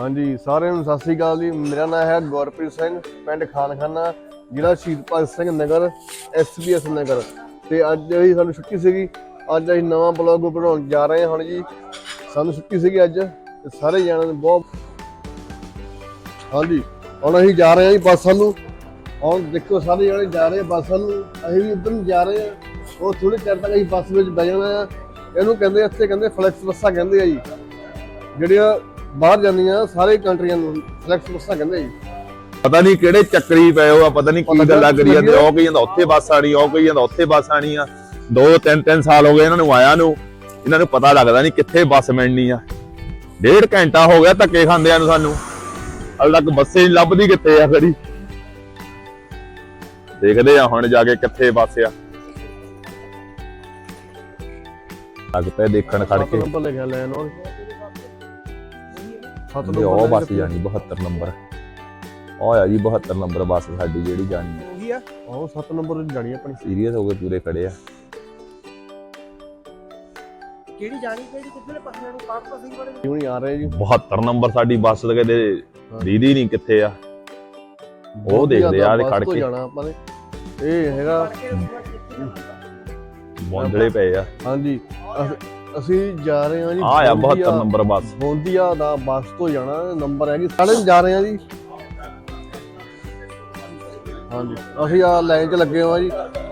ਹਾਂਜੀ, ਸਾਰਿਆਂ ਨੂੰ ਸਤਿ ਸ੍ਰੀ ਅਕਾਲ ਜੀ। ਮੇਰਾ ਨਾਮ ਹੈ ਗੁਰਪ੍ਰੀਤ ਸਿੰਘ, ਪਿੰਡ ਖਾਨਖਾਨਾ, ਜ਼ਿਲ੍ਹਾ ਸ਼ਹੀਦ ਭਗਤ ਸਿੰਘ ਨਗਰ ਐਸਬੀਐਸ ਨਗਰ। ਤੇ ਅੱਜ ਅਸੀਂ ਸਾਨੂੰ ਛੁੱਟੀ ਸੀਗੀ, ਅੱਜ ਅਸੀਂ ਨਵਾਂ ਬਲੌਗ ਬਣਾਉਣ ਜਾ ਰਹੇ ਹਾਂ ਹੁਣ ਜੀ। ਸਾਨੂੰ ਛੁੱਟੀ ਸੀਗੀ ਅੱਜ, ਤੇ ਸਾਰੇ ਜਾਣਿਆਂ ਨੂੰ ਬਹੁਤ ਹਾਂਜੀ, ਹੁਣ ਅਸੀਂ ਜਾ ਰਹੇ ਹਾਂ ਜੀ ਬੱਸ ਨੂੰ। ਹੁਣ ਦੇਖੋ, ਸਾਰੇ ਜਾਣੇ ਜਾ ਰਹੇ ਆ ਬੱਸ ਨੂੰ। ਅਸੀਂ ਵੀ ਉੱਧਰ ਨੂੰ ਜਾ ਰਹੇ ਹਾਂ ਉਹ ਥੋੜੇ ਚਿਰ ਤੱਕ ਅਸੀਂ ਬੱਸ ਵਿੱਚ ਬਹਿ ਜਾਣਾ ਆ। ਇਹਨੂੰ ਕਹਿੰਦੇ ਇੱਥੇ ਕਹਿੰਦੇ ਫਲੈਕਸ ਬੱਸਾਂ ਕਹਿੰਦੇ ਆ ਜੀ। ਜਿਹੜੀਆਂ ਬਾਹਰ ਜਾਂਦੀਆਂ ਸਾਰੇ ਕੰਟਰੀਆਂ ਨੂੰ ਫਲੈਕਸ ਬੱਸਾਂ ਕਹਿੰਦੇ ਜੀ। ਪਤਾ ਨਹੀਂ ਕਿਹੜੇ ਚੱਕਰੀ ਪਏ ਹੋ ਆ ਪਤਾ ਨਹੀਂ ਕੀ ਗੱਲਾਂ ਕਰੀ ਜਾਂਦੇ। ਉਹ ਕਹੀ ਜਾਂਦਾ ਉੱਥੇ ਬੱਸ ਆਣੀ ਉਹ ਕਹੀ ਜਾਂਦਾ ਉੱਥੇ ਬੱਸ ਆਣੀ ਆ। ਦੋ ਤਿੰਨ ਤਿੰਨ ਸਾਲ ਹੋ ਗਏ ਇਹਨਾਂ ਨੂੰ ਆਇਆ ਨੂੰ। ਇਹਨਾਂ ਨੂੰ ਪਤਾ ਲੱਗਦਾ ਨਹੀਂ ਕਿੱਥੇ ਬੱਸ ਮਿਲਣੀ ਆ। ਡੇਢ ਘੰਟਾ ਹੋ ਗਿਆ ਧੱਕੇ ਖਾਂਦਿਆਂ ਨੂੰ ਸਾਨੂੰ। ਹਾਲੇ ਤੱਕ ਬੱਸੇ ਨਹੀਂ ਲੱਭਦੀ ਕਿੱਥੇ ਆ ਖੜੀ। ਦੇਖਦੇ ਆ ਹੁਣ ਜਾ ਕੇ ਕਿੱਥੇ ਬੱਸ ਆ। ਲੱਗ ਪਏ ਦੇਖਣ ਖੜ ਕੇ। ਨੰਬਰ ਲਿਖਿਆ ਲੈਣ ਉਹ ਸੱਤ ਕਹਿੰਦੇ ਉਹ ਬੱਸ ਜਾਣੀ 72 ਨੰਬਰ। ਉਹ ਆ ਜੀ 72 ਨੰਬਰ ਬੱਸ ਸਾਡੀ ਜਿਹੜੀ ਜਾਣੀ ਆ। ਉਹੀ ਆ? ਉਹ 7 ਨੰਬਰ ਤੇ ਜਾਣੀ ਆਪਣੀ। ਸੀਰੀਅਸ ਹੋ ਕੇ ਪੂਰੇ ਖੜੇ ਆ। ਕਿਹੜੀ ਜਾਣੀ ਕਿਹੜੀ ਕਿੱਧਰਲੇ ਪਾਸੇ ਨੂੰ? ਕਾਟ ਪਾਸੇ ਹੀ ਬੜੇ ਕਿਉਂ ਨਹੀਂ ਆ ਰਹੇ ਜੀ? 72 ਨੰਬਰ ਸਾਡੀ ਬੱਸ ਦੇ ਕਿਤੇ ਦੀਦੀ ਨਹੀਂ ਕਿੱਥੇ ਆ? ਉਹ ਦੇਖਦੇ ਆ, ਖੜ ਤੋਂ ਕੇ। ਜਾਣਾ ਆਪਾਂ ਨੇ। ਇਹ ਹੈਗਾ ਬੌਂਦਲੇ ਪਏ ਆ। ਹਾਂਜੀ। ਅਸ- ਜਾ ਰਹੇ ਹਾਂ ਜੀ ਆ ਆ 72 ਬੋਂਦੀਆ- ਨੰਬਰ ਬੱਸ। ਬੋਂਦੀਆ ਦਾ ਬੱਸ ਤੋਂ ਜਾਣਾ ਨੰਬਰ ਹੈਗੀ ਸਾਡੇ ਜਾ ਰਹੇ ਹਾਂ ਜੀ। ਹਾਂਜੀ ਅਸੀਂ ਆ ਲਾਈਨ 'ਚ ਲੱਗੇ ਹਾਂ ਜੀ।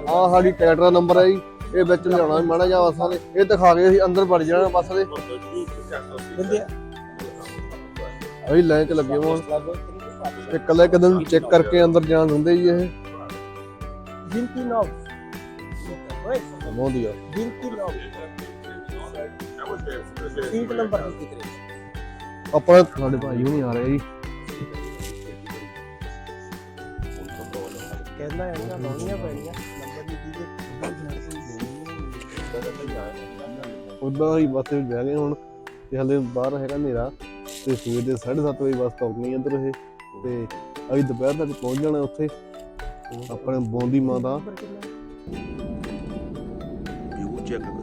ਆ ਸਾਡੀ ਟਿਕਟ ਦਾ ਨੰਬਰ ਹੈ ਜੀ। ਇਹ ਵਿੱਚ ਲਿਆਉਣਾ ਮਾੜਾ ਜਿਹਾ ਬੱਸਾਂ ਦੇ। ਇਹ ਦਿਖਾ ਕੇ ਅਸੀਂ ਅੰਦਰ ਵੜ ਜਾਣਾ ਬੱਸ ਦੇ। ਅਸੀਂ ਲਾਈਨ 'ਚ ਲੱਗੇ ਹਾਂ। ਤੇ ਕੱਲੇ ਕਦਮ ਚੈੱਕ ਕਰਕੇ ਅੰਦਰ ਜਾਣ ਦਿੰਦੇ ਜੀ ਇਹ। ਗਿਣਤੀ ਨੌ ਓਏ ਬੋਂਦੀਆ ਗਿਣਤੀ ਨੌ ਸੀਟ ਨੰਬਰ ਆਪਾਂ ਸਾਡੇ ਭਾਈ ਹੁਣੀ ਆ ਰਹੇ ਜੀ। ਕਹਿੰਦਾ ਇਹਨਾਂ ਲਾਉਣੀਆਂ ਪੈਣੀਆਂ। ਨੰਬਰ ਨਹੀਂ ਦੀਦੇ ਉਦਾਂ ਹੀ ਬੱਸ ਵਿੱਚ ਬਹਿ ਗਏ ਹੁਣ ਤੇ ਹਲੇ ਬਾਹਰ ਹੈਗਾ ਹਨੇਰਾ ਤੇ ਸਵੇਰ ਦੇ 7:30 ਵਜੇ ਬੱਸ ਤੁਰਨੀ ਇੱਧਰ ਇਹ ਤੇ ਅਸੀਂ ਦੁਪਹਿਰ ਤੱਕ ਪਹੁੰਚ ਜਾਣਾ ਉੱਥੇ। ਆਪਣੇ ਬੋਂਦੀ ਮਾਂ ਦਾ ਵਿਊ ਚੈੱਕ ਕਰੋ।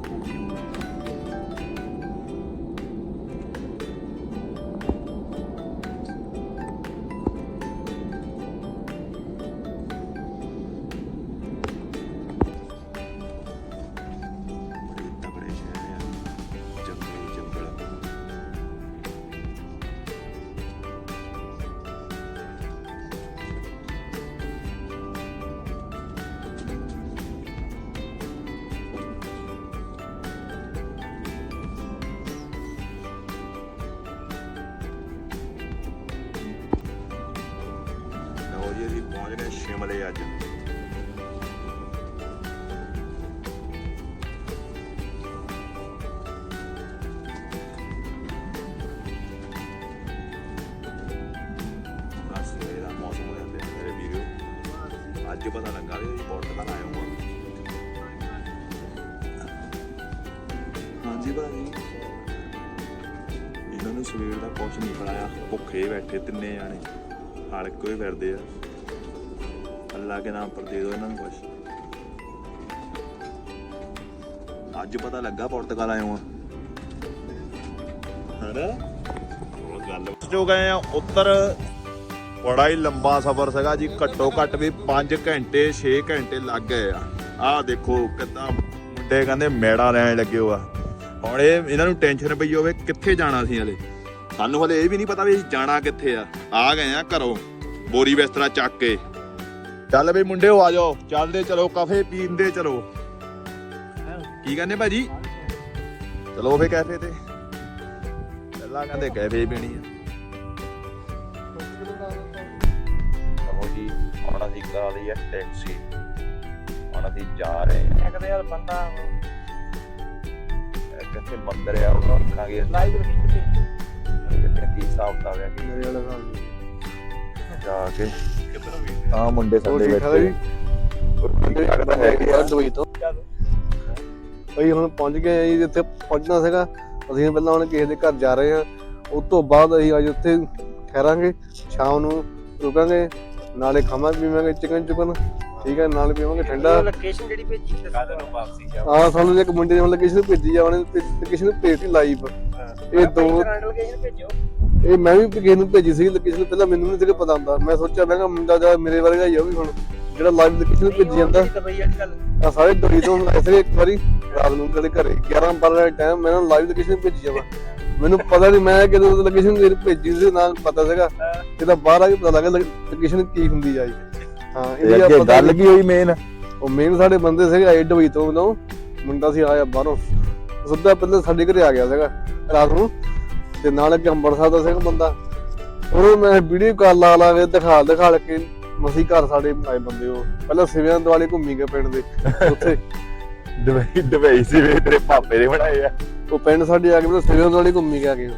ਜੀ, ਅਸੀਂ ਪਹੁੰਚ ਗਏ ਸ਼ਿਮਲੇ ਅੱਜ। ਅੱਜ ਪਤਾ ਲੱਗਾ ਵੀ ਅਸੀਂ ਪੋਰਟੁਗਲ ਆਏ ਹਾਂ। ਹਾਂਜੀ ਭਾਜੀ। ਇਹਨਾਂ ਨੂੰ ਸਵੇਰ ਦਾ ਕੁਛ ਨਹੀਂ ਬਣਾਇਆ। ਭੁੱਖੇ ਬੈਠੇ ਤਿੰਨੇ ਜਾਣੇ। ਹਾਲ ਹੀ ਫਿਰਦੇ ਆ। ਅੱਲਾ ਕੇ ਨਾਮ ਪਰ ਦੇ ਦਿਓ ਇਹਨਾਂ ਨੂੰ ਕੁਛ। ਅੱਜ ਪਤਾ ਲੱਗਾ ਪੋਰਟੁਗਲ ਆਏ ਹਾਂ ਹਣਾ ਗੱਲ। ਜੋ ਗਏ ਆ, ਉੱਤਰ। ਬੜਾ ਹੀ ਲੰਬਾ ਸਫ਼ਰ ਸੀਗਾ ਜੀ ਘੱਟੋ ਘੱਟ ਵੀ 5 ਘੰਟੇ 6 ਘੰਟੇ ਲੱਗ ਗਏ ਆ। ਆਹ ਦੇਖੋ ਕਿੱਦਾਂ ਮੁੰਡੇ ਕਹਿੰਦੇ ਮੈੜਾ ਲੈਣ ਲੱਗੇ ਹੋ ਆ। ਹੁਣ ਇਹ, ਇਹਨਾਂ ਨੂੰ ਟੈਨਸ਼ਨ ਪਈ ਹੋਵੇ ਕਿੱਥੇ ਜਾਣਾ ਸੀ ਹਲੇ। ਸਾਨੂੰ ਹਲੇ ਇਹ ਵੀ ਨਹੀਂ ਪਤਾ ਵੀ ਅਸੀਂ ਜਾਣਾ ਕਿੱਥੇ ਆ। ਆ ਗਏ ਆ ਘਰੋਂ। ਬੋਰੀ ਬਿਸਤਰਾ ਚੱਕ ਕੇ। ਚੱਲ ਵੀ ਮੁੰਡਿਓ ਆ ਜਾਓ। ਚੱਲਦੇ ਚਲੋ ਕਾਫੇ ਪੀਂਦੇ ਚਲੋ। ਕੀ ਕਹਿੰਦੇ ਭਾਜੀ? ਚਲੋ ਫੇ ਕੈਫੇ ਤੇ। ਪਹਿਲਾਂ ਕਹਿੰਦੇ ਕੈਫੇ ਪੀਣੀ ਆ। ਚਲੋ ਜੀ ਹੁਣ ਅਸੀਂ ਕਰਾ ਲਈ ਹੈ ਟੈਕਸੀ। ਹੁਣ ਅਸੀਂ ਜਾ ਰਹੇ ਹਾਂ। ਕਹਿੰਦੇ ਯਾਰ ਬੰਦਾ ਕਿੱਥੇ ਮੰਦਰ ਆ ਉਹ ਦੇਖਾਂਗੇ ਲਾਈਵ ਰੋਟੀ ਕਿੱਥੇ? ਕੀ ਹਿਸਾਬ ਕਿਤਾਬ ਹੈ? ਕਿ ਮੇਰੇ ਵਾਲਾ ਜਾ ਕੇ ਆ ਮੁੰਡੇ ਸਾਡੇ ਬੈਠੇ ਠੀਕ ਠਾਕ ਤਾਂ ਹੈਗੇ ਆ। ਦੁਬਈ ਤੋਂ ਭਾਈ ਹੁਣ ਪਹੁੰਚ ਗਏ ਆ ਜੀ ਜਿੱਥੇ ਪਹੁੰਚਣਾ ਸੀਗਾ ਅਸੀਂ ਪਹਿਲਾਂ ਹੁਣ ਕਿਸੇ ਦੇ ਘਰ ਜਾ ਰਹੇ ਹਾਂ ਉਸ ਤੋਂ ਬਾਅਦ ਅਸੀਂ ਅੱਜ ਉੱਥੇ ਠਹਿਰਾਂਗੇ ਸ਼ਾਮ ਨੂੰ ਰੁਕਾਂਗੇ ਨਾਲੇ ਖਾਵਾਂਗੇ ਪੀਵਾਂਗੇ ਚਿਕਨ ਚੁਕਨ। ਠੀਕ ਹੈ ਨਾਲ ਪੀਵਾਂਗੇ ਠੰਡਾ। ਲੋਕੇਸ਼ਨ ਜਿਹੜੀ ਭੇਜੀ ਕੱਲ ਨੂੰ ਵਾਪਸੀ ਜਾ ਹਾਂ ਸਾਨੂੰ ਇੱਕ ਮੁੰਡੇ ਨੇ ਲੋਕੇਸ਼ਨ ਭੇਜੀ ਆ ਉਹਨੇ ਲੋਕੇਸ਼ਨ ਭੇਜੀ ਲਾਈਵ ਇਹ ਦੋ ਲੋਕੇਸ਼ਨ ਭੇਜਿਓ। ਇਹ ਮੈਂ ਵੀ ਕਿਸੇ ਨੂੰ ਭੇਜੀ ਸੀ ਲੋਕੇਸ਼ਨ ਪਹਿਲਾਂ ਮੈਨੂੰ ਨਹੀਂ ਸੀਗਾ ਪਤਾ ਹੁੰਦਾ। ਮੈਂ ਸੋਚਿਆ ਮੈਂ ਕਿਹਾ ਮੁੰਡਾ ਜਾ ਮੇਰੇ ਵਰਗਾ ਹੀ ਆ ਉਹ ਵੀ ਹੁਣ। ਜਿਹੜਾ ਲਾਈਵ ਲੋਕੇਸ਼ਨ ਭੇਜੀ ਜਾਂਦਾ। ਆ ਸਾਰੇ ਡੋਰੀ ਤੋਂ ਐਸੇ ਇੱਕ ਵਾਰੀ ਰਾਤ ਨੂੰ ਕਦੇ ਘਰੇ 11 12 ਦਾ ਟਾਈਮ ਮੈਂ ਨਾ ਲਾਈਵ ਲੋਕੇਸ਼ਨ ਭੇਜੀ ਜਾਵਾਂ। ਮੈਨੂੰ ਪਤਾ ਨਹੀਂ ਮੈਂ ਕਿਦੋਂ ਲੋਕੇਸ਼ਨ ਮੇਰੇ ਭੇਜੀ ਸੀ ਨਾ ਪਤਾ ਸੀਗਾ। ਇਹਦਾ ਬਾਹਰ ਆ ਕੇ ਪਤਾ ਲੱਗਾ ਲੋਕੇਸ਼ਨ ਕੀ ਹੁੰਦੀ ਆ ਜੀ ਹਾਂ ਇਹਦੀ ਅੱਗੇ ਗੱਲ ਕੀ ਹੋਈ ਮੇਨ ਉਹ ਮੇਨ ਸਾਡੇ ਬੰਦੇ ਸੀਗੇ ਆਏ ਡਬਈ ਤੋਂ ਮੁੰਡਾ ਸੀ ਆਇਆ ਬਾਹਰੋਂ। ਸਿੱਧਾ ਪਹਿਲਾਂ ਸਾਡੇ ਘਰੇ ਆ ਗਿਆ ਸੀਗਾ ਰਾਤ ਨੂੰ। ਤੇ ਨਾਲ ਅੱਗੇ ਅੰਮ੍ਰਿਤਸਰ ਦਾ ਸੀਗਾ ਬੰਦਾ। ਉਹਨੂੰ ਮੈਂ ਵੀਡੀਓ ਕਾਲ ਲਾ ਲਾ ਕੇ ਦਿਖਾ ਦਿਖਾ ਕੇ ਮਸੀ ਘਰ ਸਾਡੇ ਆਏ ਬੰਦੇ ਉਹ। ਪਹਿਲਾਂ ਸਿਵਿਆਂ ਦੁਆਲੇ ਘੁੰਮੀ ਗਏ ਪਿੰਡ ਦੇ ਉੱਥੇ। ਦੁਬਈ ਦੁਬਈ ਸੀ ਵੇ ਤੇਰੇ ਪਾਪੇ ਦੇ ਬਣਾਏ ਆ। ਉਹ ਪਿੰਡ ਸਾਡੇ ਆ ਕੇ ਪਹਿਲਾਂ ਸਿਵਿਆਂ ਦੁਆਲੇ ਘੁੰਮੀ ਗਿਆ ਕੇ।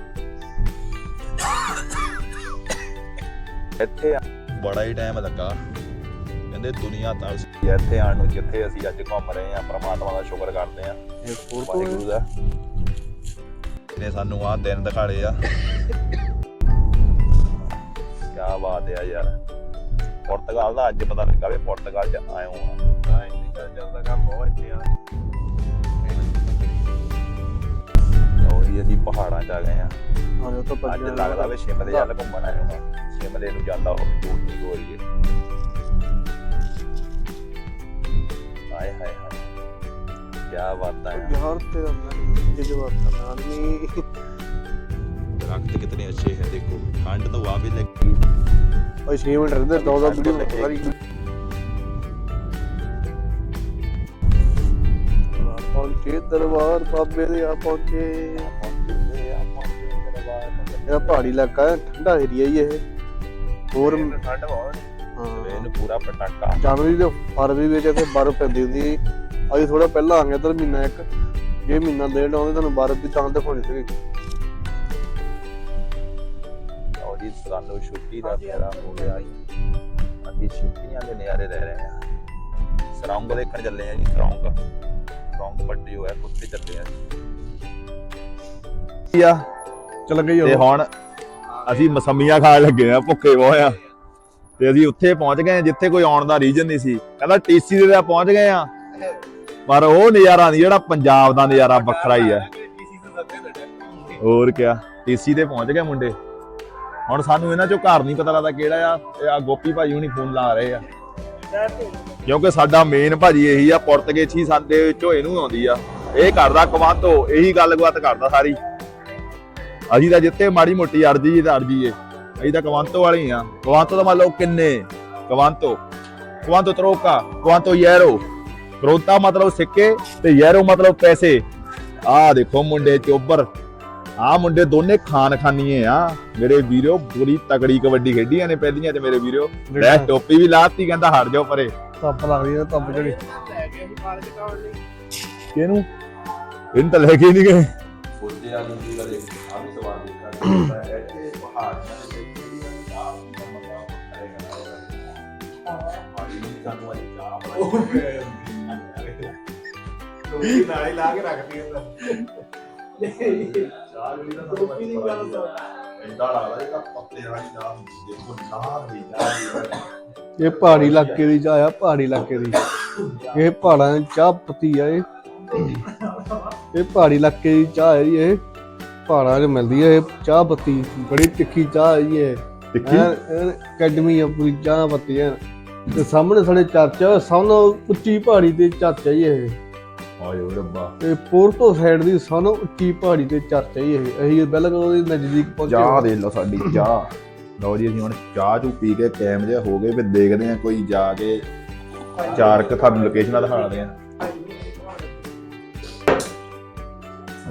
ਇੱਥੇ ਬੜਾ ਹੀ ਟਾਈਮ ਲੱਗਾ। ਕਹਿੰਦੇ ਦੁਨੀਆ ਆ ਇੱਥੇ ਆਉਣ ਨੂੰ ਜਿੱਥੇ ਅਸੀਂ ਅੱਜ ਘੁੰਮ ਰਹੇ ਆ ਪ੍ਰਮਾਤਮਾ ਦਾ ਸ਼ੁਕਰ ਕਰਦੇ ਆ ਇਹ ਫੋਰ ਵਾਹਿਗੁਰੂ ਦਾ। ਨੇ ਸਾਨੂੰ ਆਹ ਦਿਨ ਦਿਖਾਲੇ ਆ। ਕੀ ਬਾਤ ਹੈ ਯਾਰ। ਪੁਰਤਗਾਲ ਦਾ ਅੱਜ ਪਤਾ ਲੱਗਾ ਵੀ ਪੁਰਤਗਾਲ ਚ ਆਇਓ ਆ ਹਾਂ ਇੰਨੀ ਗੱਲ ਚੱਲਦਾ ਕੰਮ ਬਹੁਤ ਇੱਥੇ ਆ। ਉਹੀ ਅਸੀਂ ਪਹਾੜਾਂ ਚ ਆ ਗਏ ਆ। ਹਾਂ ਉਹ ਤਾਂ ਅੱਜ ਲੱਗਦਾ ਵੀ ਸ਼ਿਮਲੇ ਵੱਲ ਘੁੰਮਣ ਆਏ ਹਾਂ ਸ਼ਿਮਲੇ ਨੂੰ ਜਾਂਦਾ ਹੋਵੇ ਝੂਠ ਨਹੀਂ ਹੋ ਰਹੀ ਹੈ ਹਾਏ ਹਾਏ। ਹਾਏ ਕੀ ਬਾਤਾਂ ਬਿਹਾਰ ਤੇ ਮੈਂ ਜਜ਼ਬਾਤ ਦਾ ਆਦਮੀ ਦਰਖਤ ਕਿਤਨੇ ਅੱਛੇ ਹੈ ਦੇਖੋ ਠੰਡ ਤਾਂ ਆ ਵੀ ਲੱਗੀ ਉਹ 6 ਮਿੰਟ ਰਹਿੰਦੇ ਦੋ ਦੋ ਵੀਡੀਓ ਸਾਰੀ। ਪਹੁੰਚੇ ਦਰਬਾਰ ਬਾਬੇ ਦੇ ਆ ਪਹੁੰਚੇ। ਇਹ ਪਹਾੜੀ ਇਲਾਕਾ ਹੈ ਠੰਡਾ ਏਰੀਆ ਹੀ ਇਹ। ਹੋਰ ਠੰਡ ਬਹੁਤ। ਹਾਂ। ਇਹਨੂੰ ਪੂਰਾ ਪਟਾਕਾ। ਜਨਵਰੀ ਤੇ ਫਰਵਰੀ ਵਿੱਚ ਇੱਥੇ ਬਰਫ਼ ਪੈਂਦੀ ਹੁੰਦੀ ਸੀ। ਅਸੀਂ ਥੋੜਾ ਪਹਿਲਾਂ ਆ ਗਏ ਇੱਧਰ ਮਹੀਨਾ ਇੱਕ ਜੇ ਮਹੀਨਾ ਲੇਟ ਆਉਂਦੇ ਤੁਹਾਨੂੰ ਬਰਫ਼ ਦੀ ਤਾਂ ਦਿਖਾਉਣੀ ਸੀਗੀ। ਔਰ ਜੀ ਸਾਨੂੰ ਛੁੱਟੀ ਦਾ ਤੇਰਾ ਹੋ ਗਿਆ ਜੀ। ਅਸੀਂ ਛੁੱਟੀਆਂ ਦੇ ਨਿਆਰੇ ਰਹਿ ਰਹੇ ਹਾਂ। ਸਰੌਂਗ ਦੇਖਣ ਚੱਲੇ ਆ ਜੀ ਸਰੌਂਗ। ਸਰੌਂਗ ਪੱਟੀ ਹੋਇਆ ਕੁੱਤੇ ਚੱਲੇ ਆ ਜੀ। ਆ? ਚਲ ਗਈ ਤੇ ਹੁਣ ਅਸੀਂ ਮਸੰਮੀਆਂ ਖਾਣ ਲੱਗੇ ਆ ਭੁੱਖੇ ਬਹੁਤ ਆ ਤੇ ਅਸੀਂ ਉੱਥੇ ਪਹੁੰਚ ਗਏ ਜਿੱਥੇ ਕੋਈ ਆਉਣ ਦਾ ਰੀਜਨ ਨਹੀਂ ਸੀ। ਕਹਿੰਦਾ ਟੀਸੀ ਦੇ ਤਾਂ ਪਹੁੰਚ ਗਏ ਆ ਪਰ ਉਹ ਨਜ਼ਾਰਾ ਨਹੀਂ ਜਿਹੜਾ ਪੰਜਾਬ ਦਾ ਨਜ਼ਾਰਾ ਵੱਖਰਾ ਹੀ ਆ। ਹੋਰ ਕਿਆ? ਟੀਸੀ ਤੇ ਪਹੁੰਚ ਗਏ ਮੁੰਡੇ। ਹੁਣ ਸਾਨੂੰ ਇਹਨਾਂ ਚੋਂ ਘਰ ਨਹੀਂ ਪਤਾ ਲੱਗਦਾ ਕਿਹੜਾ ਆ ਇਹ ਆ ਗੋਪੀ ਭਾਜੀ ਹੁਣੀ ਫੋਨ ਲਾ ਰਹੇ ਆ। ਕਿਉਂਕਿ ਸਾਡਾ ਮੇਨ ਭਾਜੀ ਇਹੀ ਆ ਪੁਰਤਗੇਜ਼ੀ ਸਾਡੇ ਵਿੱਚੋਂ ਇਹਨੂੰ ਆਉਂਦੀ ਆ। ਇਹ ਕਰਦਾ ਕਵਾਂਤੋ ਇਹੀ ਗੱਲਬਾਤ ਕਰਦਾ ਸਾਰੀ। ਅਸੀਂ ਤਾਂ ਜਿੱਤੇ ਮਾੜੀ ਮੋਟੀ ਅਰਜੀ ਜੀ ਤਾਂ ਅਰਜੀ ਏ। ਅਸੀਂ ਤਾਂ ਕਵਾਂਤੋ ਵਾਲੇ ਹੀ ਆ। ਕਵਾਂਤੋ ਦਾ ਮੰਨ ਲਓ ਕਿੰਨੇ? ਕਵਾਂਤੋ। ਕਵਾਂਤੋ ਤਰੋਕਾ ਕਵਾਂਤੋ ਯੈਰੋ। ਕਰੋਤਾ ਮਤਲਬ ਸਿੱਕੇ ਤੇ ਯੈਰੋ ਮਤਲਬ ਪੈਸੇ। ਆਹ ਦੇਖੋ ਮੁੰਡੇ ਚੋਬਰ। ਆਹ ਮੁੰਡੇ ਦੋਨੇ ਖਾਨ ਖਾਨੀਏ ਆ। ਮੇਰੇ ਵੀਰੋ ਬੁਰੀ ਤਗੜੀ ਕਬੱਡੀ ਖੇਡੀਆਂ ਨੇ ਪਹਿਲੀਆਂ ਤੇ ਮੇਰੇ ਵੀਰੋ। ਲੈ ਟੋਪੀ ਵੀ ਲਾਤੀ ਕਹਿੰਦਾ ਹਟ ਜਾਓ ਪਰੇ। ਧੱਪ ਲੱਗਦੀ ਹੈ ਧੱਪ ਜਿਹੜੀ। ਲੈ ਗਏ ਸੀ ਪਾਰਕ ਕਾਉਣ ਲਈ ਕਿਹਨੂੰ? ਇਹਨੂੰ ਤਾਂ ਲੈ ਕੇ ਨਹੀਂ ਗਏ। ਫੁੱਲਦੇ ਆ ਦੀ ਕਦੇ ਆ ਵੀ ਸਵਾਲ ਦੇਖਾ ਦੇ ਵਿੱਚ ਮਤਲਬ ਕਰੇਗਾ। ਟੋਪੀ ਨਾਲ ਹੀ ਲਾ ਕੇ ਰੱਖਦੀ ਹੁੰਦਾ। ਚਾਹ ਜਿਹੜੀ ਤਾਂ ਟੋਪੀ ਦੀ ਗੱਲ ਸੁਣ ਇੰਦਾ ਲੱਗਦਾ ਇਹ ਪੱਤੇ ਵਾਲੀ ਦੇਖੋ ਦੀ ਪਹਾੜੀ ਇਲਾਕੇ ਦੀ ਚਾਹ ਆ ਪਹਾੜੀ ਇਲਾਕੇ ਦੀ? ਇਹ ਪਹਾੜਾਂ ਦੀ ਚਾਹ ਪੱਤੀ ਆ ਇਹ। ਇਹ ਪਹਾੜੀ ਇਲਾਕੇ ਦੀ ਚਾਹ ਹੈ ਇਹ। ਪਹਾੜਾਂ 'ਚ ਮਿਲਦੀ ਹੈ ਇਹ ਚਾਹ ਪੱਤੀ। ਬੜੀ ਤਿੱਖੀ ਚਾਹ ਹੈ ਇਹ। ਅਕੈਡਮੀ ਆ ਪੂਰੀ ਚਾਹ ਪੱਤੀ ਹੈ ਤੇ ਸਾਹਮਣੇ ਸਾਡੇ ਚਰਚ ਆ, ਸਭ ਤੋਂ ਉੱਚੀ ਪਹਾੜੀ ਤੇ ਚਰਚ ਹੈ ਜੀ ਇਹ। ਆਇਓ ਰੱਬਾ। ਇਹ ਪੋਰਟੋ ਸਾਈਡ ਦੀ ਸਭ ਤੋਂ ਉੱਚੀ ਪਹਾੜੀ ਤੇ ਚਰਚ ਹੈ ਇਹ। ਅਸੀਂ ਬਿਲਕੁਲ ਉਹਦੇ ਨਜ਼ਦੀਕ ਪਹੁੰਚੇ ਚਾਹ। ਦੇ ਲਓ ਸਾਡੀ ਚਾਹ। ਲਓ ਜੀ ਅਸੀਂ ਹੁਣ ਚਾਹ ਚੂ ਪੀ ਕੇ ਕੈਮ ਜਿਹਾ ਹੋ ਗਏ ਫਿਰ ਦੇਖਦੇ ਆ ਕੋਈ ਜਾ ਕੇ ਚਾਰ ਕ ਤੁਹਾਨੂੰ ਲੋਕੇਸ਼ਨਾਂ ਦਿਖਾਉਂਦੇ ਆ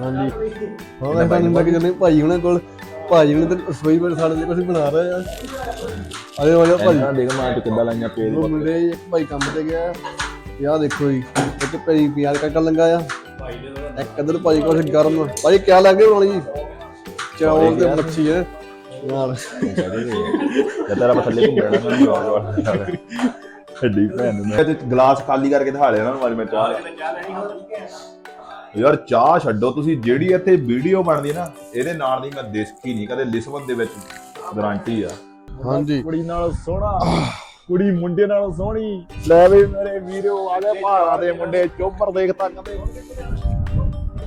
ਹਾਂਜੀ। ਹਾਂ ਮੈਂ ਲੱਗ ਜਨੇ ਭਾਈ ਉਹਨਾਂ ਕੋਲ ਭਾਜੀ ਉਹਨਾਂ ਤੇ ਰਸੋਈ ਬਣ ਸਾਡੇ ਲਈ ਕੁਝ ਬਣਾ ਰਹੇ ਆ। ਆਲੇ ਵਾਲੇ ਭਾਜੀ ਭਾਈ। ਦੇਖ ਮਾਂ ਤੇ ਕਿੱਦਾਂ ਲਾਈਆਂ ਪੇਜ ਉਹ ਮੁੰਡੇ ਇੱਕ ਭਾਈ ਕੰਮ ਤੇ ਗਿਆ। ਤੇ ਆਹ ਦੇਖੋ ਜੀ ਇੱਕ ਭਾਈ ਪਿਆਜ਼ ਕੱਟਣ ਲੱਗਾ ਆ। ਇੱਕ ਇਧਰ ਭਾਈ ਕੋਲ ਗਰਮ। ਭਾਈ ਕਿਆ ਲੱਗੇ ਹੁਣ ਜੀ ਚੌਲ ਤੇ ਮੱਛੀ ਹੈ ਨਾਲ। ਜਦ ਤੇਰਾ ਥੱਲੇ ਘੁੰਮ ਜਾਣਾ ਮੈਂ ਜਵਾਬ ਹੱਡੀ ਭੈਣ ਨੂੰ ਮੈਂ। ਤੇ ਗਲਾਸ ਖਾਲੀ ਕਰਕੇ ਦਿਖਾ ਲਿਆ ਨਾ ਮਾਰੀ ਮੈਂ ਚਾਹ। ਯਾਰ ਚਾਹ ਛੱਡੋ ਤੁਸੀਂ ਜਿਹੜੀ ਇੱਥੇ ਵੀਡੀਓ ਬਣਦੀ ਨਾ ਇਹਦੇ ਨਾਲ ਦੀ ਮੈਂ ਦੇਖੀ ਨਹੀਂ ਕਦੇ ਲਿਸਬਨ ਦੇ ਵਿੱਚ ਗਾਰੰਟੀ ਆ। ਹਾਂਜੀ। ਕੁੜੀ ਨਾਲ ਸੋਹਣਾ। ਕੁੜੀ ਮੁੰਡੇ ਨਾਲ ਸੋਹਣੀ। ਲੈ ਵੀ ਮੇਰੇ ਵੀਰੋ ਆ ਗਏ ਪਹਾੜਾਂ ਦੇ ਮੁੰਡੇ ਚੋਪਰ ਦੇਖਤਾ ਕਹਿੰਦੇ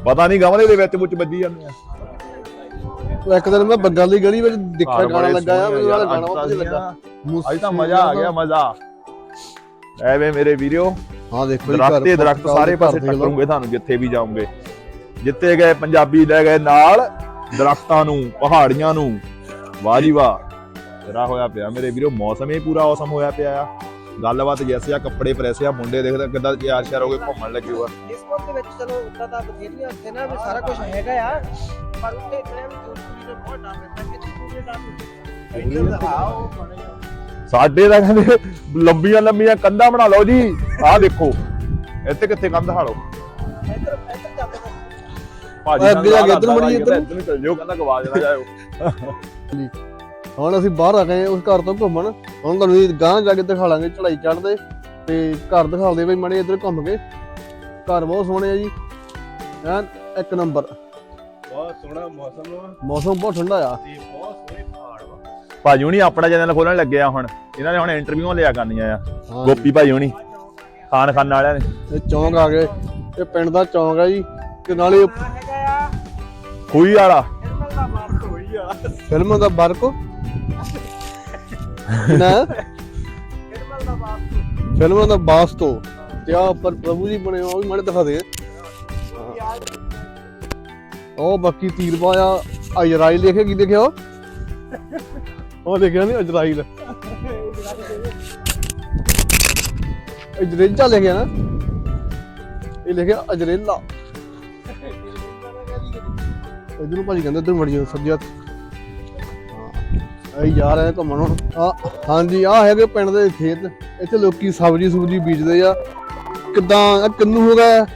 ਪਤਾ ਨਹੀਂ ਗਮਲੇ ਦੇ ਵਿੱਚ ਮੁੱਚ ਵੱਜੀ ਜਾਂਦੇ ਆ। ਇੱਕ ਦਿਨ ਮੈਂ ਬੰਗਾਲ ਦੀ ਗਲੀ ਵਿੱਚ ਦੇਖਿਆ ਗਾਣਾ ਲੱਗਾ ਆ ਮੈਨੂੰ ਵਾਲਾ ਗਾਣਾ ਬਹੁਤ ਤਾਂ ਲੱਗਾ। ਅੱਜ ਤਾਂ ਮਜ਼ਾ ਆ ਗਿਆ ਮਜ਼ਾ। ਐਵੇਂ ਮੇਰੇ ਵੀਰਿਓ ਹਾਂ ਦੇਖੋ ਜੀ ਦਰਖਤ ਹੀ ਦਰਖਤ ਸਾਰੇ ਪਾਸੇ ਟੱਕਰੂਗੇ ਤੁਹਾਨੂੰ ਜਿੱਥੇ ਵੀ ਜਾਓਗੇ। ਜਿੱਥੇ ਗਏ ਪੰਜਾਬੀ ਲੈ ਗਏ ਨਾਲ ਦਰਖਤਾਂ ਨੂੰ ਪਹਾੜੀਆਂ ਨੂੰ। ਵਾਹ ਜੀ ਵਾਹ। ਤੇਰਾ ਹੋਇਆ ਪਿਆ। ਮੇਰੇ ਵੀਰੋ ਮੌਸਮ ਹੀ ਪੂਰਾ ਔਸਮ ਹੋਇਆ ਪਿਆ ਆ। ਗੱਲਬਾਤ ਜੈਸੇ ਆ ਕੱਪੜੇ ਪ੍ਰੈਸ ਆ ਮੁੰਡੇ ਦੇਖਦਾ ਕਿੱਦਾਂ ਤਿਆਰ ਸ਼ਿਆਰ ਹੋ ਕੇ ਘੁੰਮਣ ਲੱਗੇ ਹੋਆ ਡਿਸਕੋਟ ਦੇ ਵਿੱਚ ਚਲੋ ਉੱਦਾਂ ਤਾਂ ਬਥੇਰੀਆਂ ਉੱਥੇ ਨਾ ਵੀ ਸਾਰਾ ਕੁਝ ਹੈਗਾ ਆ ਪਰ ਉੱਥੇ ਇਤਨੇ ਵੀ ਦੇ ਬਹੁਤ ਡਰ ਰਹਿੰਦਾ ਕਿ ਤੂੰ ਡਰ ਇੱਧਰ ਦਿਖਾਓ ਬਣੇ ਸਾਡੇ ਤਾਂ ਕਹਿੰਦੇ ਲੰਬੀਆਂ ਲੰਬੀਆਂ ਕੰਧਾਂ ਬਣਾ ਲਓ ਜੀ। ਆਹ ਦੇਖੋ ਇੱਥੇ ਕਿੱਥੇ ਕੰਧ ਹਾਲੋ। ਇੱਧਰ ਇੱਧਰ ਨੇ। ਭਾਜੀ ਅੱਗੇ ਜਾ ਕੇ ਇੱਧਰ ਇੱਧਰ। ਇੱਧਰ ਨੂੰ ਚੱਲ ਜਾਓ ਕਹਿੰਦਾ ਗਵਾਜ ਨਾ ਜਾਇਓ। ਹੁਣ ਅਸੀਂ ਬਾਹਰ ਆ ਗਏ ਉਸ ਘਰ ਤੋਂ ਘੁੰਮਣ। ਹੁਣ ਤੁਹਾਨੂੰ ਇਹ ਗਾਂ ਜਾ ਕੇ ਦਿਖਾ ਲਾਂਗੇ ਚੜਾਈ ਚੜਦੇ ਤੇ ਘਰ ਦਿਖਾਉਂਦੇ ਬਈ ਮੜੇ ਇੱਧਰ ਘੁੰਮ ਕੇ। ਘਰ ਬਹੁਤ ਸੋਹਣੇ ਆ ਜੀ। ਐਨ ਇੱਕ ਨੰਬਰ। ਬਹੁਤ ਸੋਹਣਾ ਮੌਸਮ ਵਾ ਮੌਸਮ ਬਹੁਤ ਠੰਡਾ ਆ। ਤੇ ਬਹੁਤ ਸੋਹਣੇ ਪਹਾੜ ਵਾ। ਭਾਜੀ ਹੁਣੀ ਆਪਣਾ ਚੈਨਲ ਖੋਲਣ ਲੱਗੇ ਆ ਹੁਣ। ਇਹਨਾਂ ਨੇ ਹੁਣ ਇੰਟਰਵਿਊਆਂ ਲਿਆ ਕਰਨੀਆਂ ਆ। ਗੋਪੀ ਭਾਜੀ ਹੁਣੀ ਖਾਨ ਖਾਨ ਵਾਲਿਆਂ ਨੇ। ਇਹ ਚੌਂਕ ਆ ਗਏ। ਇਹ ਪਿੰਡ ਦਾ ਚੌਂਕ ਆ ਜੀ। ਤੇ ਨਾਲੇ ਖੂਹੀ ਵਾਲਾ। ਨਿਰਮਲ ਦਾ ਬਾਪ ਹੋਈ ਆ। ਫਿਲਮ ਦਾ ਬਰਕ ਨਾ? ਨਿਰਮਲ ਦਾ ਬਾਸ ਤੋਂ। ਤੇ ਆ ਉੱਪਰ ਪ੍ਰਭੂ ਜੀ ਬਣੇ ਹੋਏ, ਉਹ ਵੀ ਮਾੜੇ ਦਿਖਾ ਦੇ। ਉਹ ਬਾਕੀ ਤੀਰ ਪਾਇਆ ਅਜਰਾਈਲ ਦੇਖੇ ਕੀ ਦੇਖਿਆ ਉਹ? ਦੇਖਿਆ ਨਹੀਂ ਅਜਰਾਈਲ। ਅਜਰੇਜਾ ਲਿਖਿਆ ਨਾ? ਇਹ ਲਿਖਿਆ ਅਜਰੇਲਾ। ਇਧਰ ਭਾਜੀ ਕਹਿੰਦੇ ਇਧਰ ਮੜੀ ਸੱਜੇ ਹੱਥ ਅਸੀਂ ਜਾ ਰਹੇ ਹਾਂ ਘੁੰਮਣ ਹੁਣ। ਆ ਹਾਂਜੀ ਆ ਹੈਗੇ ਪਿੰਡ ਦੇ ਖੇਤ। ਇੱਥੇ ਲੋਕੀ ਸਬਜ਼ੀ ਸੁਬਜੀ ਬੀਜਦੇ ਆ। ਕਿਦਾਂ ਆ ਕਿੰਨੂ ਹੋ ਗਿਆ?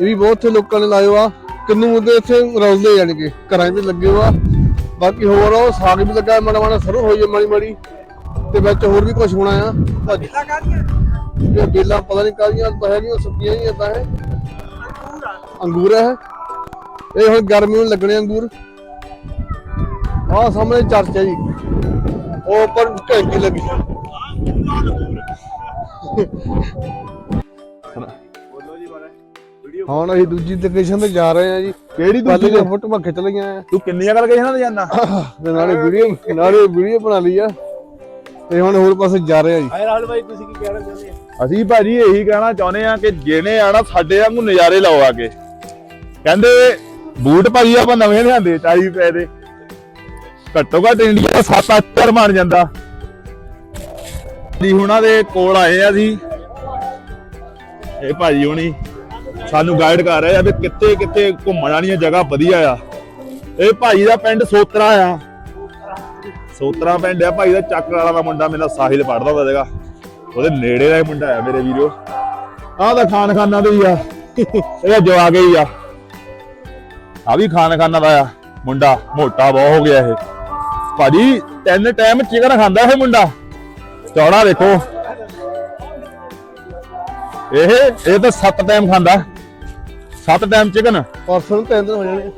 ਇਹ ਵੀ ਬਹੁਤ ਇੱਥੇ ਲੋਕਾਂ ਨੇ ਲਾਇਓ ਆ। ਕਿੰਨੂ ਦੇ ਇੱਥੇ ਰੌਲਦੇ ਜਾਣ ਕੇ ਘਰਾਂ 'ਚ ਲੱਗੇ ਹੋ ਆ। ਬਾਕੀ ਹੋਰ ਉਹ ਸਾਗ ਵੀ ਲੱਗਾ ਮਾੜਾ ਮਾੜਾ ਸਰੋਂ ਹੋਈ ਹੈ ਮਾੜੀ ਮਾੜੀ। ਤੇ ਵਿੱਚ ਹੋਰ ਵੀ ਕੁਝ ਹੋਣਾ ਆ। ਇਹ ਬੇਲਾਂ ਪਤਾ ਨਹੀਂ ਕਾਹਦੀਆਂ ਤਾਂ ਹੈਗੀਆਂ ਸੁੱਕੀਆਂ ਹੀ ਇਦਾਂ ਹੈ। ਅੰਗੂਰ ਆ। ਅੰਗੂਰ ਹੈ ਇਹ ਹੁਣ ਗਰਮੀ ਨੂੰ ਲੱਗਣੇ ਅੰਗੂਰ। ਆਹ ਸਾਹਮਣੇ ਚਰਚ ਹੈ ਜੀ। ਉਹ ਉੱਪਰ ਘੰਟੀ ਲੱਗੀ ਹੁਣ ਅਸੀਂ ਦੂਜੀ ਲੋਕੇਸ਼ਨ ਤੇ ਜਾ ਰਹੇ ਹਾਂ ਜੀ। ਕਿਹੜੀ ਪਹਿਲੇ ਦੀਆਂ ਫੋਟੋਆਂ ਖਿੱਚ ਲਈਆਂ ਆ। ਤੂੰ ਕਿੰਨੀਆਂ ਗੱਲ ਕਹੀ ਨਾ ਜਾਨਾ ਤੇ ਨਾਲੇ ਵੀਡੀਓ ਨਾਲੇ ਵੀਡੀਓ ਬਣਾ ਲਈ ਆ। ਤੇ ਹੁਣ ਹੋਰ ਪਾਸੇ ਜਾ ਰਹੇ ਆ ਜੀ। ਹਾਏ ਰਾਹੁਲ ਭਾਈ ਤੁਸੀਂ ਕੀ ਕਹਿਣਾ ਚਾਹੁੰਦੇ ਆ ਅਸੀਂ ਭਾਜੀ ਇਹੀ ਕਹਿਣਾ ਚਾਹੁੰਦੇ ਆ ਕਿ ਜਿਹਨੇ ਆਣਾ ਸਾਡੇ ਵਾਂਗੂ ਨਜ਼ਾਰੇ ਲਾਓ ਆ ਕੇ। ਕਹਿੰਦੇ ਬੂਟ ਭਾਜੀ ਆਪਾਂ ਨਵੇਂ ਲਿਆਂਦੇ 40 ਰੁਪਏ ਦੇ। ਘੱਟੋ ਘੱਟ ਇੰਡੀਆ 7-8 ਬਣ ਜਾਂਦਾ। ਜੀ, ਹੁਣਾਂ ਦੇ ਕੋਲ ਆਏ ਆ ਜੀ। ਇਹ ਭਾਜੀ ਹੁਣੀ ਸਾਨੂੰ ਗਾਈਡ ਕਰ ਰਹੇ ਆ ਵੀ ਕਿੱਥੇ ਕਿੱਥੇ ਘੁੰਮਣ ਵਾਲੀਆਂ ਜਗ੍ਹਾ ਵਧੀਆ ਆ। ਇਹ ਭਾਜੀ ਦਾ ਪਿੰਡ ਸੋਤਰਾ ਆ। ਸੋਤਰਾ ਪਿੰਡ ਆ ਭਾਈ ਦਾ ਚੱਕਰ ਵਾਲਾ ਦਾ ਮੁੰਡਾ ਮੇਰਾ ਸਾਹਿਲ ਪੜਦਾ ਹੋਵੇਗਾ ਉਹਦੇ ਨੇੜੇ ਦਾ ਮੁੰਡਾ ਆ ਮੇਰੇ ਵੀਰੋ। ਆਹ ਤਾਂ ਖਾਨ ਖਾਨਾ ਦੇ ਹੀ ਆ। ਇਹਦਾ ਜਵਾ ਗਈ ਆ। ਆ ਵੀ ਖਾਨ ਖਾਨਾ ਦਾ ਆ। ਮੁੰਡਾ ਮੋਟਾ ਬਹੁਤ ਹੋ ਗਿਆ ਇਹ। ਭਾਜੀ ਤਿੰਨ ਟਾਈਮ ਚਿਕਨ ਖਾਂਦਾ ਇਹ ਮੁੰਡਾ ਚੌੜਾ ਦੇਖੋ ਇਹ ਇਹ ਤਾਂ ਸੱਤ ਟਾਈਮ ਖਾਂਦਾ ਸੱਤ ਟਾਈਮ ਚਿਕਨ ਪਰਸੋਂ ਨੂੰ ਤਿੰਨ ਦਿਨ ਹੋ ਜਾਣੇ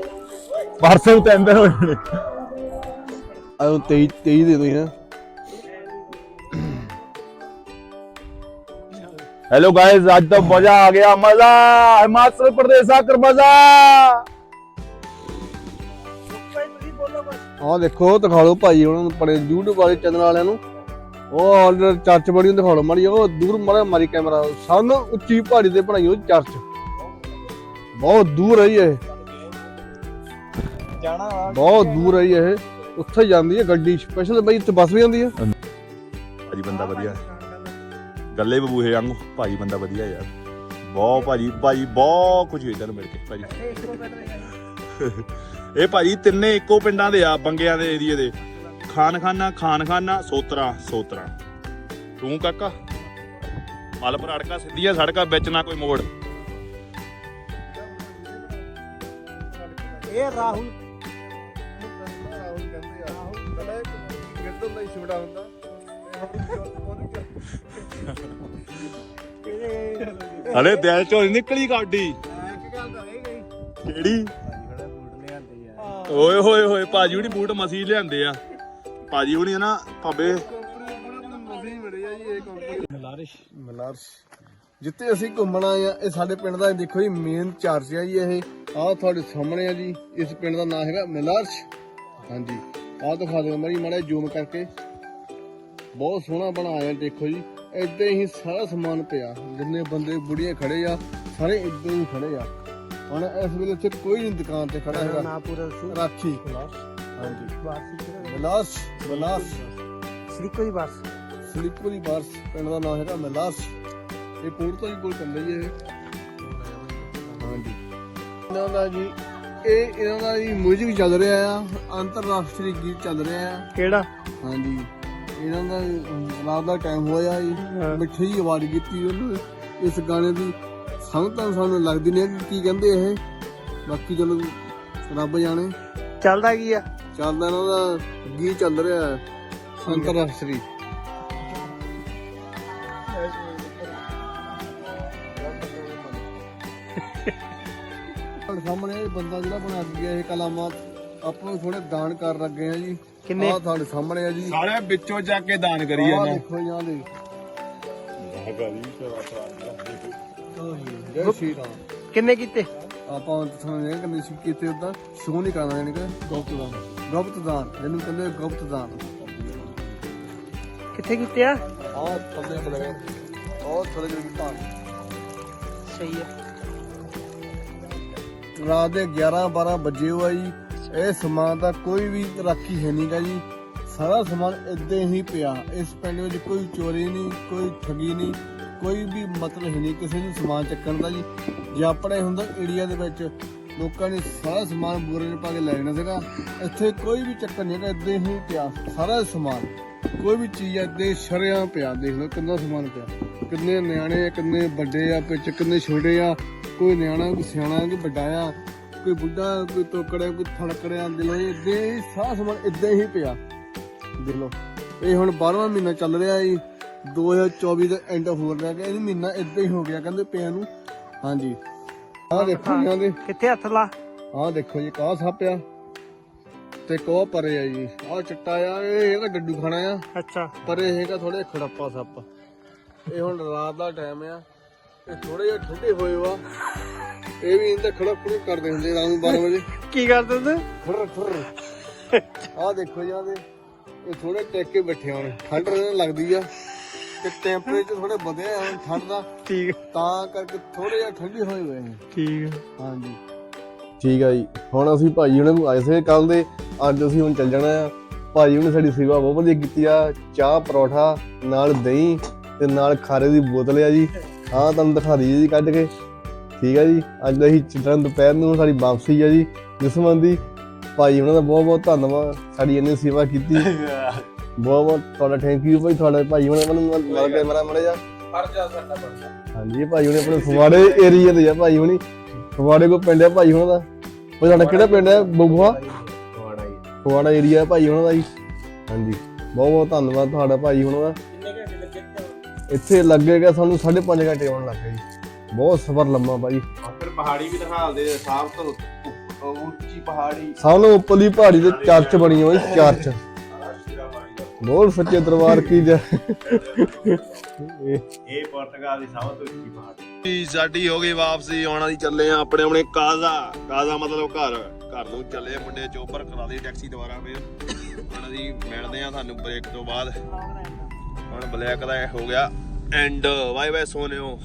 ਪਰਸੋਂ ਨੂੰ ਤਿੰਨ ਦਿਨ ਹੋ ਜਾਣੇ ਆਹ 23 23 ਦੇ ਦੋ ਹਾਂ हेलो गाइस आज तो मजा आ गया मजा हिमाचल प्रदेश आकर मजा ਆਹ ਦੇਖੋ ਦਿਖਾ ਲਓ ਭਾਈ ਉਹਨਾਂ ਨੂੰ ਬੜੇ YouTube ਵਾਲੇ ਚੈਨਲ ਵਾਲਿਆਂ ਨੂੰ। ਉਹ ਆਰਡਰ ਚਰਚ ਬੜੀ ਨੂੰ ਦਿਖਾ ਲਓ ਮਾੜੀ ਉਹ ਦੂਰ ਮਾੜਾ ਮਾਰੀ ਕੈਮਰਾ ਸਾਨੂੰ ਉੱਚੀ ਪਹਾੜੀ ਤੇ ਬਣਾਈ ਉਹ ਚਰਚ ਬਹੁਤ ਦੂਰ ਹੈ ਇਹ। ਜਾਣਾ ਬਹੁਤ ਦੂਰ ਹੈ ਇਹ। ਉੱਥੇ ਜਾਂਦੀ ਹੈ ਗੱਡੀ ਸਪੈਸ਼ਲ ਬਈ ਇੱਥੇ ਬੱਸ ਵੀ ਜਾਂਦੀ ਹੈ। ਭਾਜੀ ਬੰਦਾ ਵਧੀਆ। ਗੱਲੇ ਬਬੂਹੇ ਵਾਂਗੂ। ਭਾਜੀ ਬੰਦਾ ਵਧੀਆ ਯਾਰ। ਬਹੁਤ ਭਾਜੀ ਭਾਜੀ ਬਹੁਤ ਕੁਝ ਇਧਰ ਮਿਲ ਕੇ ਭਾਜੀ। ਇਹ ਭਾਜੀ ਤਿੰਨੇ ਇੱਕੋ ਪਿੰਡਾਂ ਦੇ ਆ ਬੰਗਿਆਂ ਦੇ ਏਰੀਏ ਦੇ। ਖਾਨ ਖਾਨਾ ਖਾਨ ਖਾਨਾ ਸੋਤਰਾ ਸੋਤਰਾ। ਤੂੰ ਕਾਕਾ ਮਲਪੁਰ ਅੜਕਾ ਸਿੱਧੀਆਂ ਸੜਕਾਂ ਵਿੱਚ ਨਾ ਕੋਈ ਮੋੜ। ਇਹ ਰਾਹੁਲ। ਹਲੇ ਦਿਲ ਚੋਂ ਨਿਕਲੀ ਗਾਡੀ ਇੱਕ ਗੱਲ ਤਾਂ ਰਹਿ ਗਈ ਕਿਹੜੀ? ਓਏ ਹੋਏ ਹੋਏ ਭਾਜੀ ਹੁਣੀ ਬੂਟ ਮਸੀ ਲਿਆਂਦੇ ਆ। ਭਾਜੀ ਹੁਣੀ ਨਾ ਭਾਬੇ। ਮਲਾਰਿਸ਼। ਮਲਾਰਸ਼। ਜਿੱਥੇ ਅਸੀਂ ਘੁੰਮਣ ਆਏ ਆ ਇਹ ਸਾਡੇ ਪਿੰਡ ਦਾ ਦੇਖੋ ਜੀ ਮੇਨ ਚਰਚ ਆ ਜੀ ਇਹ। ਆਹ ਤੁਹਾਡੇ ਸਾਹਮਣੇ ਆ ਜੀ ਇਸ ਪਿੰਡ ਦਾ ਨਾਮ ਹੈਗਾ ਮਲਾਰਸ਼। ਹਾਂਜੀ ਆਹ ਦਿਖਾ ਦਿਓ ਮਾੜੀ ਮਾੜਾ ਜ਼ੂਮ ਕਰਕੇ। ਬਹੁਤ ਸੋਹਣਾ ਬਣਾਇਆ ਦੇਖੋ ਜੀ। ਏਦਾਂ ਹੀ ਸਾਰਾ ਸਮਾਨ ਪਿਆ। ਜਿੰਨੇ ਬੰਦੇ ਬੁੜੀਆਂ ਖੜੇ ਆ ਸਾਰੇ ਏਦਾਂ ਹੀ ਖੜੇ ਆ। ਹੁਣ ਇਸ ਵੇਲੇ ਇੱਥੇ ਕੋਈ ਨਹੀਂ ਦੁਕਾਨ ਤੇ ਖੜਾ ਹੈਗਾ। ਨਾ ਪੂਰਾ ਸੀ ਰਾਖੀ। ਬਲਾਸ। ਹਾਂਜੀ। ਬਾਸ ਸੀ ਮਲਾਸ ਮਲਾਸ ਸ੍ਰੀਕੋ ਦੀ ਬਾਰਸ ਪਿੰਡ ਦਾ ਨਾਮ ਹੈਗਾ ਮਲਾਸ ਇਹ ਪੂਰ ਤੋਂ ਹੀ ਕੋਲ ਪੈਂਦਾ ਜੀ ਇਹ। ਹਾਂਜੀ। ਇਹਨਾਂ ਦਾ ਜੀ ਇਹ ਇਹਨਾਂ ਦਾ ਜੀ 뮤직 ਚੱਲ ਰਿਹਾ ਆ ਅੰਤਰਰਾਸ਼ਟਰੀ ਗੀਤ ਚੱਲ ਰਿਹਾ ਆ। ਕਿਹੜਾ? ਹਾਂਜੀ। ਇਹਨਾਂ ਦਾ ਰਾਤ ਦਾ ਟਾਈਮ ਹੋਇਆ ਜੀ। ਮਿੱਠੀ ਆਵਾਜ਼ ਕੀਤੀ ਉਹਨੂੰ। ਇਸ ਗਾਣੇ ਦੀ ਸਮਝ ਤਾਂ ਸਾਨੂੰ ਲੱਗਦੀ ਨਹੀਂ ਕਿ ਕੀ ਕਹਿੰਦੇ ਇਹ। ਬਾਕੀ ਚਲੋ ਰੱਬ ਜਾਣੇ। ਚੱਲਦਾ ਕੀ ਆ? ਚੱਲਦਾ ਇਹਨਾਂ ਦਾ ਗੀਤ ਚੱਲ ਰਿਹਾ? ਹੈ ਅੰਤਰਰਾਸ਼ਟਰੀ ਤੁਹਾਡੇ ਸਾਹਮਣੇ ਇਹ ਬੰਦਾ ਜਿਹੜਾ ਬਣਾ ਕੇ ਗਿਆ ਇਹ ਕਲਾਮਾਤ ਆਪਾਂ ਨੂੰ ਥੋੜੇ ਦਾਨ ਕਰ ਲੱਗੇ ਆ ਜੀ। ਕਿੰਨੇ? ਆਹ ਤੁਹਾਡੇ ਸਾਹਮਣੇ ਆ ਜੀ। ਸਾਰੇ ਵਿੱਚੋਂ ਜਾ ਕੇ ਦਾਨ ਕਰੀ ਆਹ ਦੇਖੋ ਜੀ ਆਹ ਦੇ ਜੈ ਸ਼੍ਰੀ ਰਾਮ ਕਿੰਨੇ ਕੀਤੇ? ਆਪਾਂ ਤੁਹਾਨੂੰ ਇਹ ਕਹਿੰਦੇ ਸੀ ਕਿਤੇ ਉਦਾਂ ਸ਼ੋਅ ਨਹੀਂ ਕਰਨਾ ਯਾਨੀ ਕਿ ਗੁਪਤ ਦਾਨ ਗੁਪਤ ਦਾਨ ਇਹਨੂੰ ਕਹਿੰਦੇ ਗੁਪਤ ਦਾਨ ਕਿੱਥੇ ਕੀਤੇ ਆ? ਆਹ ਥੱਲੇ ਬਣੇ ਬਹੁਤ ਥੋੜੇ ਜਿਹੇ ਭਾਗ ਸਹੀ ਆ। ਰਾਤ ਦੇ 11 12 ਵਜੇ ਹੋਆ ਜੀ ਇਹ ਸਮਾਨ ਦਾ ਕੋਈ ਵੀ ਰਾਖੀ ਹੈ ਨਹੀਂਗਾ ਜੀ। ਸਾਰਾ ਸਮਾਨ ਇਦਾਂ ਹੀ ਪਿਆ। ਇਸ ਪਿੰਡ ਵਿੱਚ ਕੋਈ ਚੋਰੀ ਨਹੀਂ ਕੋਈ ਠੱਗੀ ਨਹੀਂ ਕੋਈ ਵੀ ਮਤਲਬ ਹੀ ਨਹੀਂ, ਕਿਸੇ ਨੂੰ ਸਮਾਨ ਚੱਕਣ ਦਾ ਜੀ। ਜੇ ਆਪਣੇ ਹੁੰਦਾ ਇੰਡੀਆ ਦੇ ਵਿੱਚ, ਲੋਕਾਂ ਨੇ ਸਾਰਾ ਸਮਾਨ ਬੋਰੇ 'ਚ ਪਾ ਕੇ ਲੈ ਜਾਣਾ ਸੀਗਾ। ਇੱਥੇ ਕੋਈ ਵੀ ਚੱਕਰ ਨਹੀਂ ਹੈਗਾ, ਇੱਦਾਂ ਹੀ ਪਿਆ, ਸਾਰਾ ਸਮਾਨ। ਕੋਈ ਵੀ ਚੀਜ਼ ਏਦਾਂ ਸ਼ਰਿਆਂ ਪਿਆ, ਦੇਖ ਲਓ ਕਿੰਨਾ ਸਮਾਨ ਪਿਆ। ਕਿੰਨੇ ਨਿਆਣੇ ਆ, ਕਿੰਨੇ ਵੱਡੇ ਆ, ਵਿੱਚ ਕਿੰਨੇ ਛੋਟੇ ਆ। ਕੋਈ ਨਿਆਣਾ, ਕੋਈ ਸਿਆਣਾ, ਕੋਈ ਵੱਡਾ ਆ। ਕੋਈ ਬੁੱਢਾ, ਕੋਈ ਤੋਕੜਿਆ ਕੋਈ ਥੜਕੜਿਆ ਦਿਲੋਂ ਇੱਦਾਂ ਹੀ ਸਾਰਾ ਸਮਾਨ ਇੱਦਾਂ ਹੀ ਪਿਆ। ਦੇਖ ਲਓ, ਇਹ ਹੁਣ 12ਵਾਂ ਮਹੀਨਾ ਚੱਲ ਰਿਹਾ ਜੀ। 2024 ਦਾ ਐਂਡ ਹੋ ਰਿਹਾ ਕਿ ਇਹ ਮਹੀਨਾ ਇਦਾਂ ਹੀ ਹੋ ਗਿਆ ਕਹਿੰਦੇ ਪਿਆ ਨੂੰ। ਹਾਂਜੀ। ਆਹ ਦੇਖੋ ਇਹਨਾਂ ਦੇ ਕਿੱਥੇ ਹੱਥ ਲਾ? ਆਹ ਦੇਖੋ ਜੀ ਕਾਹ ਆ। ਤੇ ਕੋਹ ਪਰੇ ਆ ਜੀ। ਆਹ ਚਿੱਟਾ ਆ ਇਹ ਇਹਦਾ ਡੱਡੂ ਖਾਣਾ ਆ। ਅੱਛਾ। ਪਰ ਇਹ ਹੈਗਾ ਥੋੜੇ ਖੜੱਪਾ ਸੱਪ। ਇਹ ਹੁਣ ਰਾਤ ਦਾ ਟਾਈਮ ਆ। ਇਹ ਥੋੜੇ ਜਿਹਾ ਠੰਡੇ ਹੋਏ ਵਾ। ਇਹ ਵੀ ਇੰਦਾ ਖੜਾ ਖੜੂ ਕਰਦੇ ਹੁੰਦੇ ਰਾਤ ਨੂੰ 12 ਵਜੇ। ਕੀ ਕਰਦੇ ਤੂੰ ਫੁਰ ਫੁਰ ਆਹ ਦੇਖੋ ਜੀ ਆਹ ਦੇ। ਇਹ ਥੋੜੇ ਟੇਕ ਕੇ ਬੈਠੇ ਹੁਣ। ਠੰਡ ਨੂੰ ਲੱਗਦੀ ਆ। ਤੇ ਟੈਂਪਰੇਚਰ ਥੋੜੇ ਵਧਿਆ ਹੁਣ ਠੰਡ ਦਾ ਠੀਕ ਤਾਂ ਕਰਕੇ ਥੋੜੇ ਜਿਹਾ ਠੰਡੇ ਹੋਏ ਹੋਏ ਨੇ। ਠੀਕ ਹਾਂਜੀ। ਠੀਕ ਆ ਜੀ। ਹੁਣ ਅਸੀਂ ਭਾਈ ਉਹਨਾਂ ਨੂੰ ਆਏ ਸੀ ਕੱਲ ਦੇ ਅੱਜ ਅਸੀਂ ਹੁਣ ਚੱਲ ਜਾਣਾ ਆ। ਭਾਈ ਉਹਨੇ ਸਾਡੀ ਸੇਵਾ ਬਹੁਤ ਵਧੀਆ ਕੀਤੀ ਆ। ਚਾਹ ਪਰੌਠਾ ਨਾਲ ਦਹੀਂ ਤੇ ਨਾਲ ਖਾਰੇ ਦੀ ਬੋਤਲ ਆ ਜੀ। ਹਾਂ ਤੁਹਾਨੂੰ ਦਿਖਾ ਦਈਏ ਜੀ ਕੱਢ ਕੇ। ਠੀਕ ਆ ਜੀ। ਅੱਜ ਅਸੀਂ ਚਿੱਟਨ ਦੁਪਹਿਰ ਨੂੰ ਸਾਡੀ ਵਾਪਸੀ ਆ ਜੀ। ਜਿਸਮਨ ਦੀ ਭਾਈ ਉਹਨਾਂ ਦਾ ਬਹੁਤ ਬਹੁਤ ਧੰਨਵਾਦ। ਸਾਡੀ ਇੰਨੀ ਸੇਵਾ ਕੀਤੀ। ਬਹੁਤ ਬਹੁਤ ਤੁਹਾਡਾ ਥੈਂਕ ਯੂ ਭਾਈ ਤੁਹਾਡਾ ਭਾਈ ਉਹਨਾਂ ਮੈਨੂੰ ਨਾਲ ਕੈਮਰਾ ਮੜੇ ਜਾ ਪਰਜਾ ਸਾਡਾ ਪਰਜਾ ਹਾਂਜੀ ਭਾਈ ਹੁਣੇ ਆਪਣੇ ਫਵਾੜੇ ਏਰੀਆ ਦੇ ਆ ਭਾਈ ਹੁਣੀ। ਫਵਾੜੇ ਕੋ ਪਿੰਡ ਆ ਭਾਈ ਹੁਣਾਂ ਦਾ? ਉਹ ਸਾਡਾ ਕਿਹੜਾ ਪਿੰਡ ਹੈ ਤੁਹਾਡਾ ਹੀ ਫਵਾੜਾ ਏਰੀਆ ਭਾਈ ਹੁਣਾਂ ਦਾ ਜੀ। ਹਾਂਜੀ ਬਹੁਤ ਬਹੁਤ ਧੰਨਵਾਦ ਤੁਹਾਡਾ ਭਾਈ ਹੁਣਾਂ ਦਾ। ਇੱਥੇ ਲੱਗੇਗਾ ਸਾਨੂੰ 5.5 ਘੰਟੇ ਆਉਣ ਲੱਗੇ ਜੀ। ਬਹੁਤ ਸਫ਼ਰ ਲੰਮਾ ਭਾਈ। ਫਿਰ ਪਹਾੜੀ ਵੀ ਦਿਖਾਉਂਦੇ ਸਾਫ਼ ਤੋਂ ਉੱਚੀ ਪਹਾੜੀ। ਸਾਨੂੰ ਉੱਪਰਲੀ ਪਹਾੜੀ ਤੇ ਚਰਚ ਬਣੀ ਹੋਈ ਚਰਚ। ਬਹੁਤ ਸੱਚੇ ਦਰਬਾਰ ਕੀ ਜੈ ਇਹ ਪੁਰਤਗਾਲ ਦੀ ਸਭ ਤੋਂ ਉੱਚੀ ਪਹਾੜੀ। ਜੀ ਸਾਡੀ ਹੋ ਗਈ ਵਾਪਸੀ ਆਉਣ ਵਾਲੀ ਚੱਲੇ ਆ ਆਪਣੇ ਆਪਣੇ ਕਾਜ਼ਾ। ਕਾਜ਼ਾ ਮਤਲਬ ਘਰ। ਘਰ ਨੂੰ ਚੱਲੇ ਆ ਮੁੰਡੇ ਚੋਪਰ ਕਰਾ ਲਈ ਟੈਕਸੀ ਦੁਬਾਰਾ ਫੇਰ। ਹੁਣ ਅਸੀਂ ਮਿਲਦੇ ਆ ਤੁਹਾਨੂੰ ਬ੍ਰੇਕ ਤੋਂ ਬਾਅਦ। ਹੁਣ ਬਲੈਕ ਦਾ ਹੋ ਗਿਆ ਐਂਡ ਬਾਏ ਬਾਏ ਸੋਨਿਓ